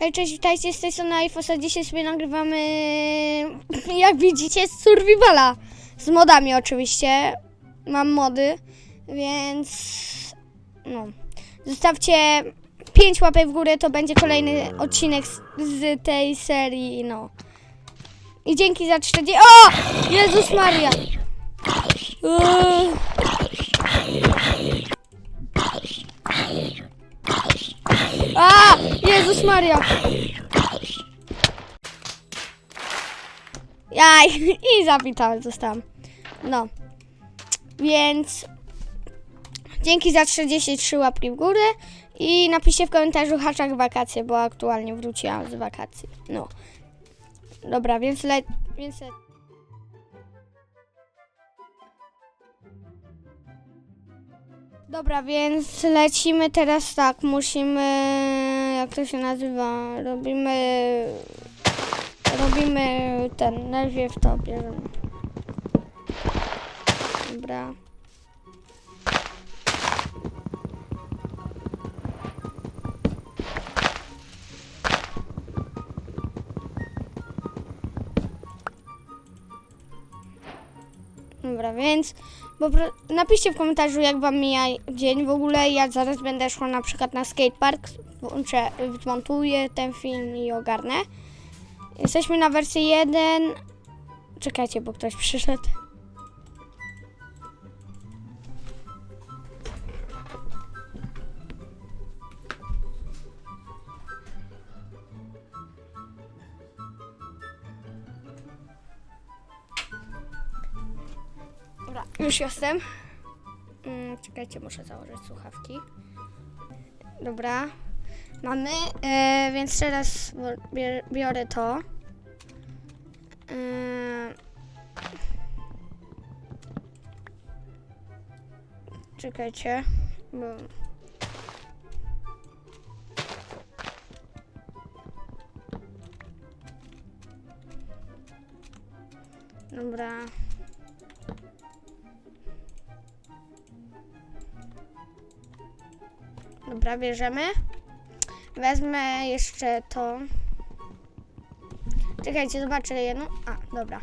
Cześć, witajcie, z tej strony iPhosa. Dzisiaj sobie nagrywamy, jak widzicie, z Survivala. Z modami oczywiście. Mam mody, więc no. Zostawcie 5 łapek w górę, to będzie kolejny odcinek z, z tej serii, no. I dzięki za 40... O! Jezus Maria! Uuu. A! Jezus Maria! Jaj, i zapitałem zostałam. No. Więc dzięki za 43 łapki w górę i napiszcie w komentarzu hashtag wakacje, bo aktualnie wróciłam z wakacji. No. Dobra, więc le... Więc le... Dobra, więc lecimy teraz tak, musimy, jak to się nazywa, robimy, robimy ten, najpierw to bierzemy. Dobra. Dobra, więc bo napiszcie w komentarzu, jak wam mija dzień. W ogóle ja zaraz będę szła na przykład na skatepark, włączę, zmontuję ten film i ogarnę. Jesteśmy na wersji 1. Czekajcie, bo ktoś przyszedł. Już jestem. Mm, czekajcie, muszę założyć słuchawki. Dobra, mamy, e, więc teraz biorę to. E, czekajcie, bo... Dobra. Dobra, bierzemy. Wezmę jeszcze to. Czekajcie, zobaczę jedno. A, dobra.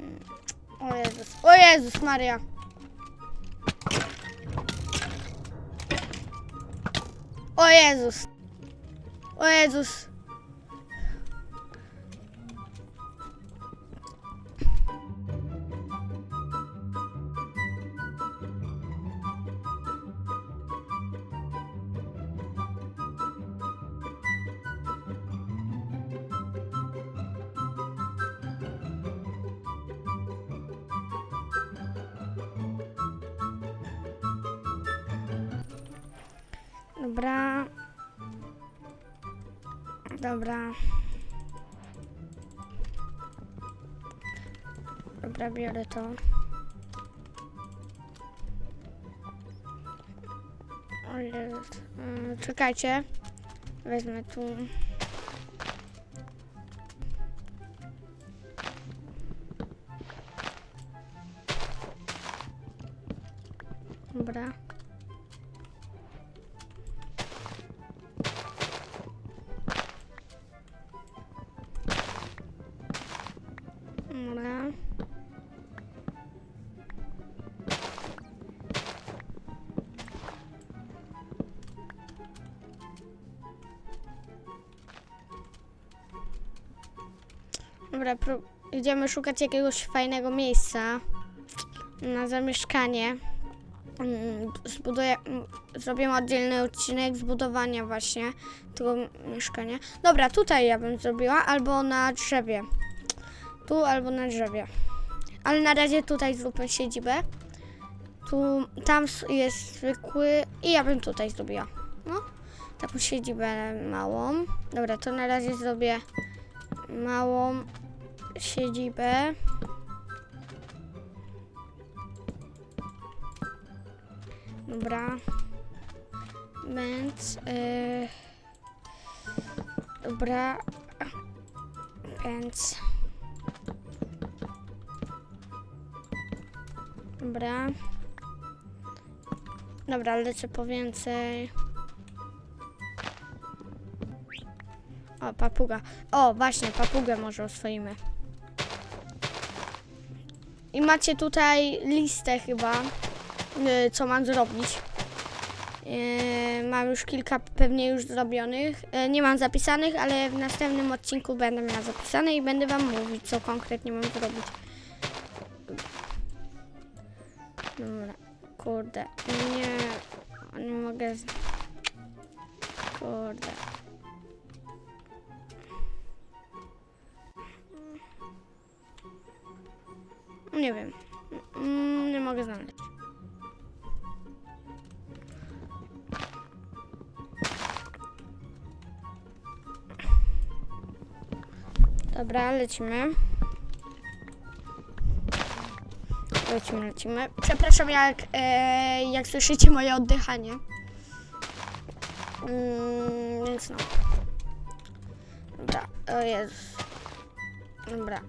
Mm, O Jezus, o Jezus Maria. O Jezus. O Jezus. Dobra. Dobra. Dobra, biorę to. O. Mm, Czekajcie. Wezmę tu. Dobra, idziemy szukać jakiegoś fajnego miejsca na zamieszkanie. Mm, Zbuduję, mm, zrobię oddzielny odcinek zbudowania właśnie tego mieszkania. Dobra, tutaj ja bym zrobiła, albo na drzewie. Tu albo na drzewie. Ale na razie tutaj zróbmy siedzibę. Tu, tam jest zwykły i ja bym tutaj zrobiła. No, taką siedzibę małą. Dobra, to na razie zrobię małą siedzibę. Dobra. Więc, yy, dobra. Więc. Dobra. Dobra, lecę po więcej. O, papuga. O, właśnie, papugę może oswoimy. I macie tutaj listę chyba, y, co mam zrobić. Y, Mam już kilka pewnie już zrobionych. Y, Nie mam zapisanych, ale w następnym odcinku będę miała zapisane i będę wam mówić, co konkretnie mam zrobić. Dobra, kurde, nie, nie mogę. Kurde. Nie wiem. Mm, Nie mogę znaleźć. Dobra, lecimy. Lecimy, lecimy. Przepraszam, jak, e, jak słyszycie moje oddychanie. Mm, więc no. Dobra, o Jezus. Dobra.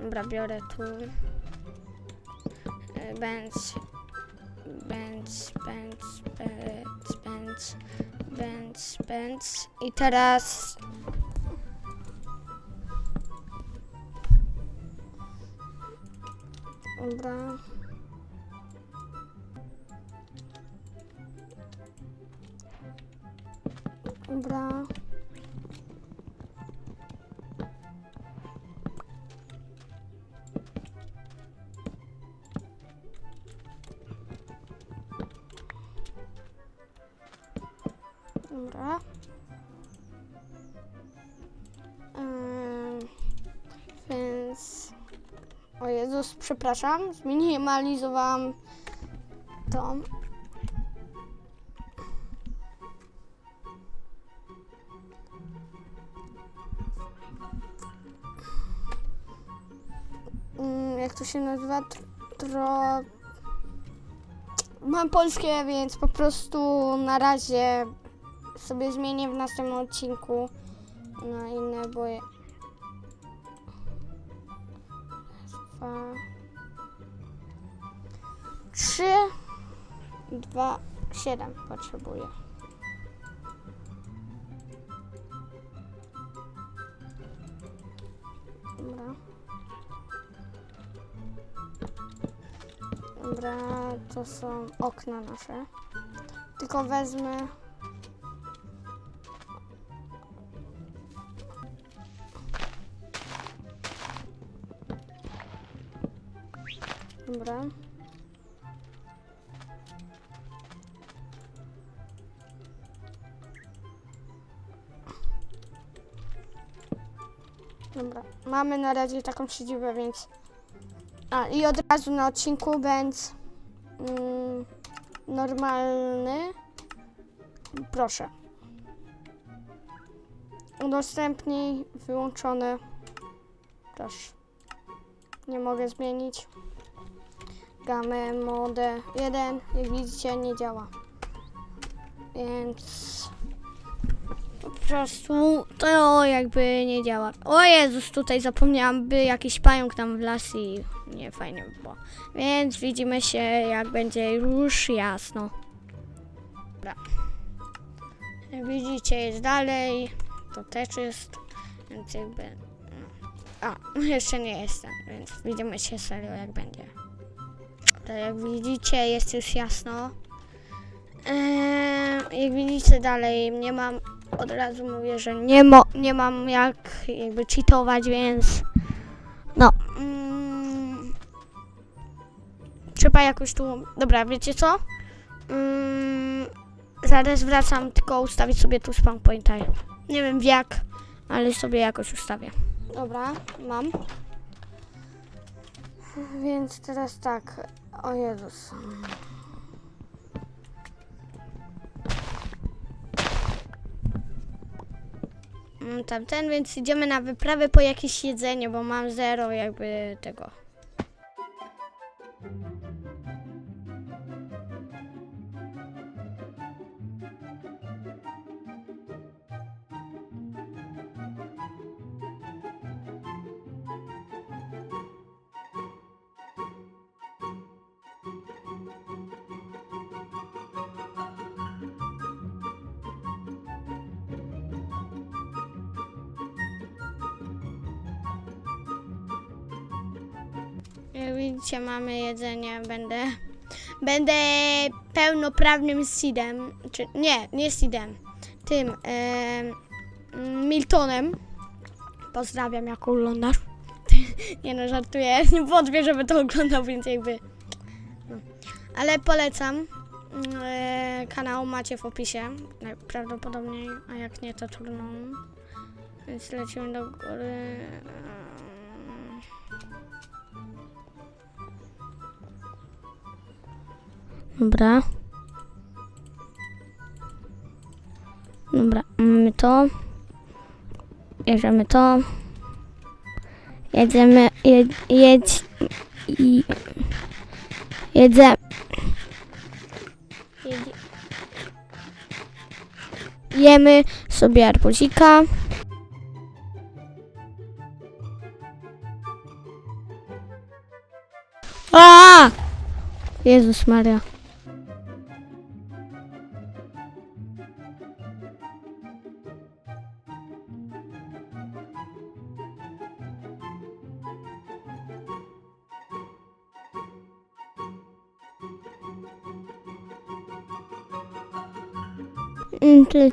Dobra, biorę tu. Benz. Benz, Benz, Benz, Benz, Benz, Benz. I teraz... Dobra. Dobra. Przepraszam, zminimalizowałam to. Mm, Jak to się nazywa? Tr- Tro... Mam polskie, więc po prostu na razie sobie zmienię w następnym odcinku na inne, bo Trzy... Dwa... Siedem potrzebuję. Dobra. Dobra, to są okna nasze. Tylko wezmę... Dobra. Mamy na razie taką siedzibę, więc... A, i od razu na odcinku będzie mm, normalny. Proszę. Udostępnij, wyłączone. Proszę. Nie mogę zmienić. Gamę, modę 1, jak widzicie, nie działa. Więc prostu to jakby nie działa. O Jezus, tutaj zapomniałam, by jakiś pająk tam wlazł i nie fajnie by było. Więc widzimy się, jak będzie już jasno. Dobra. Widzicie, jest dalej. To też jest, więc jakby... A, jeszcze nie jestem, więc widzimy się serio, jak będzie. Tak jak widzicie, jest już jasno. Eee, jak widzicie dalej, nie mam, od razu mówię, że nie, mo, nie mam jak jakby cheatować, więc no. Mm, trzeba jakoś tu, dobra, wiecie co? Mm, zaraz wracam, tylko ustawić sobie tu spawn pointa. Nie wiem jak, ale sobie jakoś ustawię. Dobra, mam. Więc teraz tak. O Jezus. Tamten, więc idziemy na wyprawę po jakieś jedzenie, bo mam zero jakby tego. Mamy jedzenie. Będę. Będę pełnoprawnym seedem. Czy nie, nie seedem. Tym. em, Miltonem. Pozdrawiam, jak oglądasz. nie no, żartuję. Nie wątpię, żeby to oglądał, więc jakby. No. Ale polecam. Mm, E, kanał macie w opisie. Najprawdopodobniej, a jak nie, to trudno. Więc lecimy do góry. Dobra. Dobra, mamy to. Bierzemy to. Jedziemy, jedź, jedź i. Jedzie, jemy sobie arbuzika. A! Jezus Maria.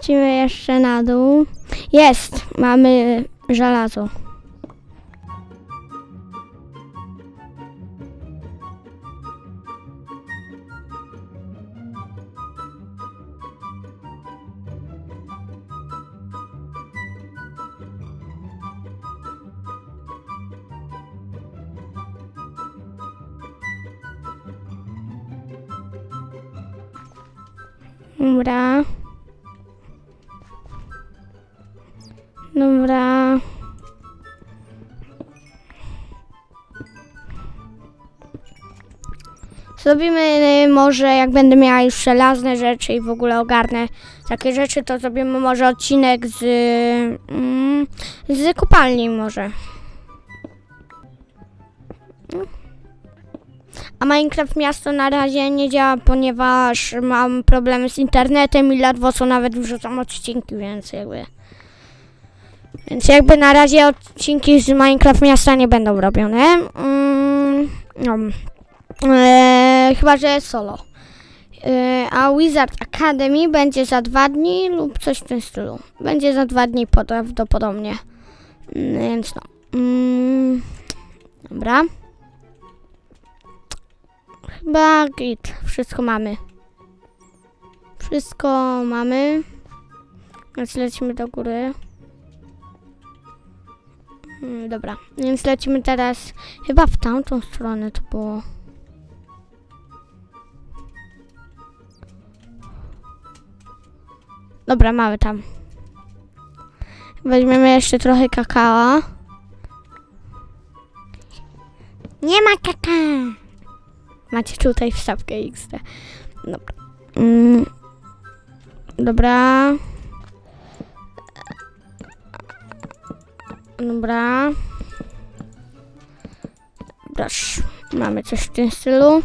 Lecimy jeszcze na dół. Jest! Mamy żelazo. Dobra. Zrobimy y, może, jak będę miała już żelazne rzeczy i w ogóle ogarnę takie rzeczy, to zrobimy może odcinek z, mm, z kopalni może. A Minecraft Miasto na razie nie działa, ponieważ mam problemy z internetem i ledwo co nawet wrzucam odcinki, więc jakby... Więc jakby na razie odcinki z Minecraft Miasta nie będą robione. Mm, no. Eee, chyba, że solo. Eee, a Wizard Academy będzie za dwa dni lub coś w tym stylu. Będzie za dwa dni prawdopodobnie. Mm, Więc no. Mm, dobra. Chyba git. Wszystko mamy. Wszystko mamy. Więc lecimy do góry. Mm, Dobra, więc lecimy teraz chyba w tamtą stronę to było. Dobra, mamy tam. Weźmiemy jeszcze trochę kakao. Nie ma kakao. Macie tutaj wstawkę XD. Dobra. Mm. Dobra. Dobra. Mamy coś w tym stylu.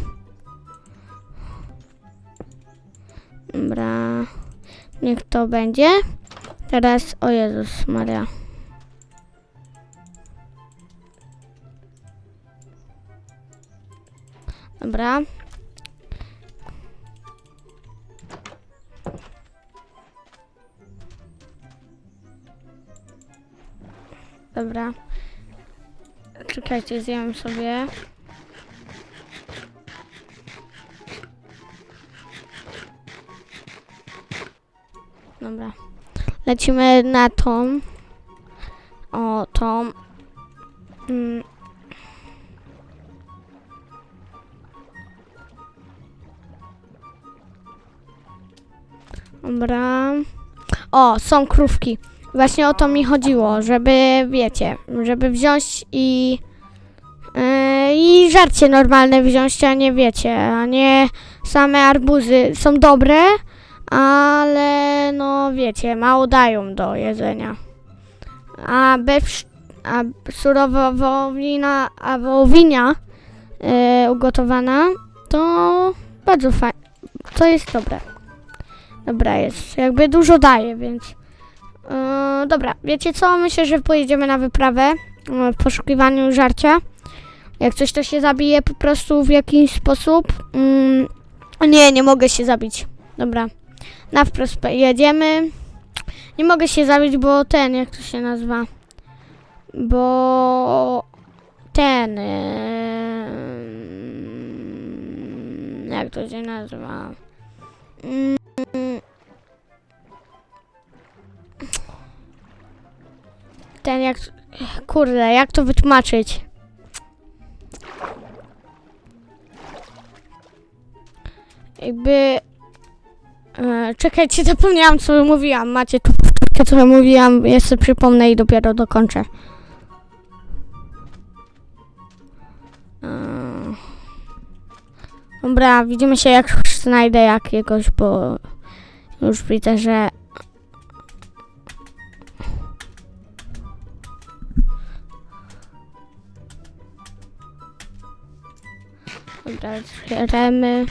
Dobra. Niech to będzie. Teraz, o Jezus Maria. Dobra. Dobra. Czekajcie, zjem sobie. Dobra. Lecimy na tą. O, tą. Mm. Dobra. O, są krówki. Właśnie o to mi chodziło, żeby, wiecie, żeby wziąć i... Yy, I żarcie normalne wziąć, a nie wiecie, a nie same arbuzy. Są dobre, ale no wiecie, mało dają do jedzenia. A bez, a surowa wołowina, a wołowinia yy, ugotowana, to bardzo fajnie, to jest dobre. Dobra jest, jakby dużo daje, więc... Yy, dobra, wiecie co? Myślę, że pojedziemy na wyprawę yy, w poszukiwaniu żarcia. Jak coś to się zabije po prostu w jakiś sposób. Mm, nie, nie mogę się zabić. Dobra. Na wprost jedziemy. Nie mogę się zabić, bo ten, jak to się nazywa? Bo ten. jak to się nazywa? Mm, ten jak. Kurde, jak to wytłumaczyć? Jakby. E, czekajcie, zapomniałam co mówiłam. Macie tu powtórkę, co mówiłam. Jeszcze przypomnę i dopiero dokończę. E, Dobra, widzimy się jak już znajdę jakiegoś, bo już widzę, że Dobra, otwieramy.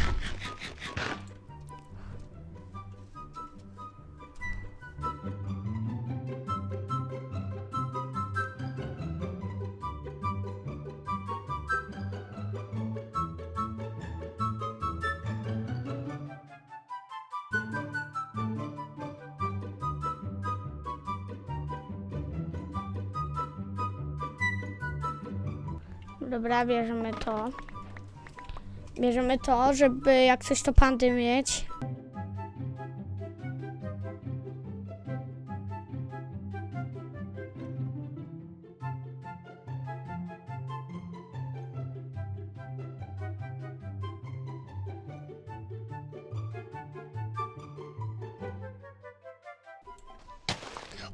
Dobra, bierzemy to. Bierzemy to, żeby jak coś to pandy mieć.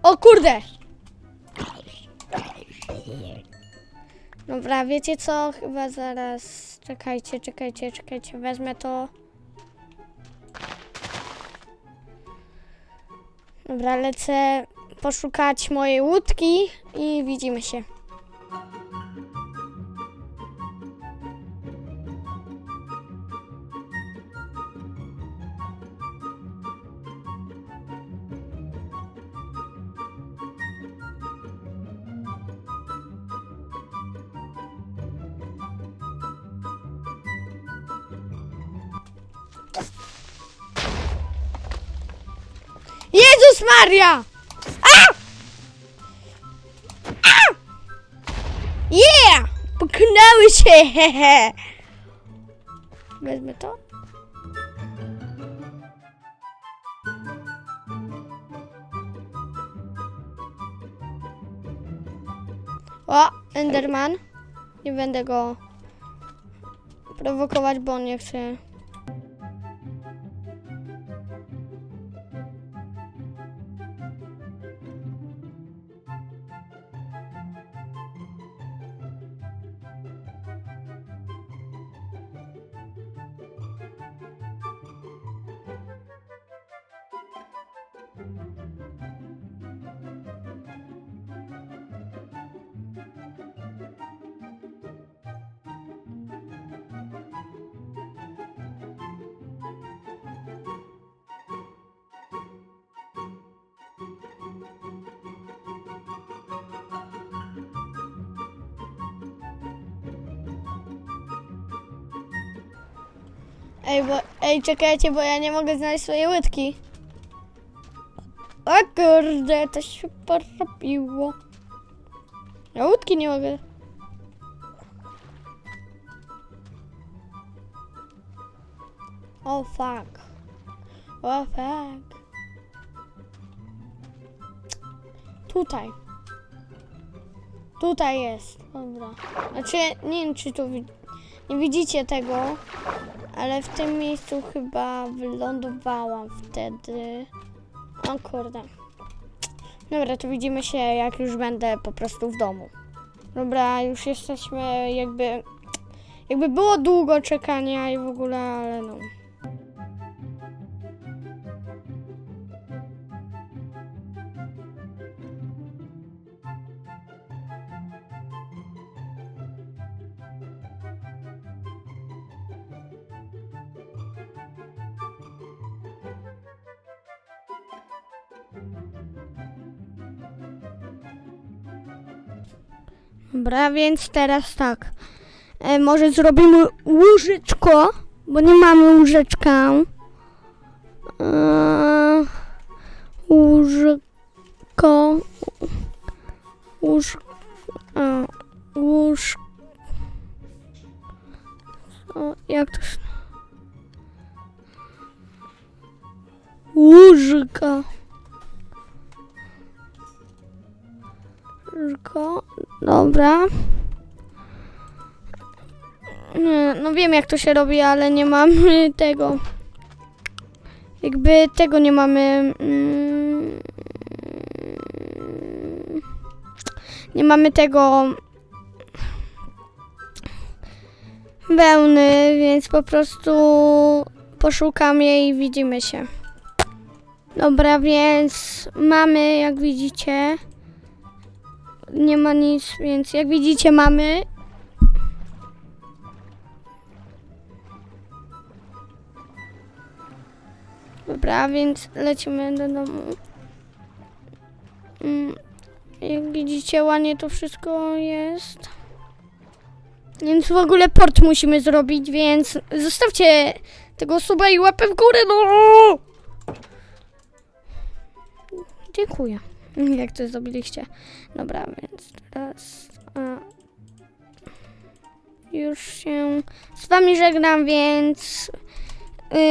O kurde! Dobra, wiecie co? Chyba zaraz. Czekajcie, czekajcie, czekajcie. Wezmę to. Dobra, lecę poszukać mojej łódki i widzimy się. Jezus Maria! A! A! Yeah! Puknęły się! hehe. Wezmę to. O, Enderman. Nie będę go prowokować, bo on nie chce. Ej, bo, ej, czekajcie, bo ja nie mogę znaleźć swojej łydki. O kurde, to się porobiło. Ja łódki nie mogę. O fuck. O fuck. Tutaj. Tutaj jest. Dobra. Znaczy, nie wiem, czy tu nie widzicie tego, ale w tym miejscu chyba wylądowałam wtedy. O kurde. Dobra, to widzimy się jak już będę po prostu w domu. Dobra, już jesteśmy jakby... Jakby było długo czekania i w ogóle, ale no. Dobra, więc teraz tak. E, może zrobimy łóżeczko, bo nie mamy łóżeczka. E, łóżko. Łóż. A, łóż. O, jak to się... Łóżka. Łóżko. Dobra. Nie, no wiem jak to się robi, ale nie mamy tego. Jakby tego nie mamy. Mm, nie mamy tego wełny, więc po prostu poszukam jej i widzimy się. Dobra, więc mamy, jak widzicie, nie ma nic, więc jak widzicie mamy Dobra, więc lecimy do domu. Mm, Jak widzicie, ładnie to wszystko jest. Więc w ogóle port musimy zrobić, więc zostawcie tego suba i łapę w górę, no! Dziękuję. Jak to zrobiliście. Dobra, więc teraz... A, już się z wami żegnam, więc...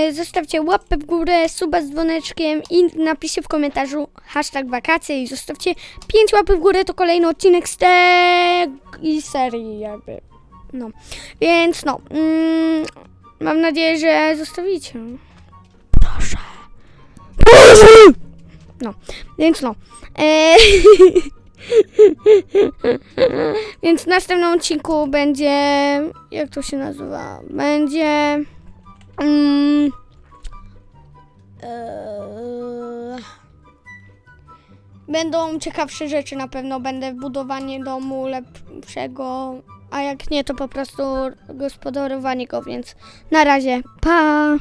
Y, Zostawcie łapę w górę, suba z dzwoneczkiem i napiszcie w komentarzu hashtag wakacje i zostawcie 5 łapy w górę, to kolejny odcinek z tej serii jakby. No, więc no, mm, mam nadzieję, że zostawicie. Proszę. Proszę! No, więc no. E, więc w następnym odcinku będzie, jak to się nazywa, będzie... Eee, Będą ciekawsze rzeczy na pewno. Będę budowanie domu lepszego, a jak nie, to po prostu gospodarowanie go, więc na razie. Pa!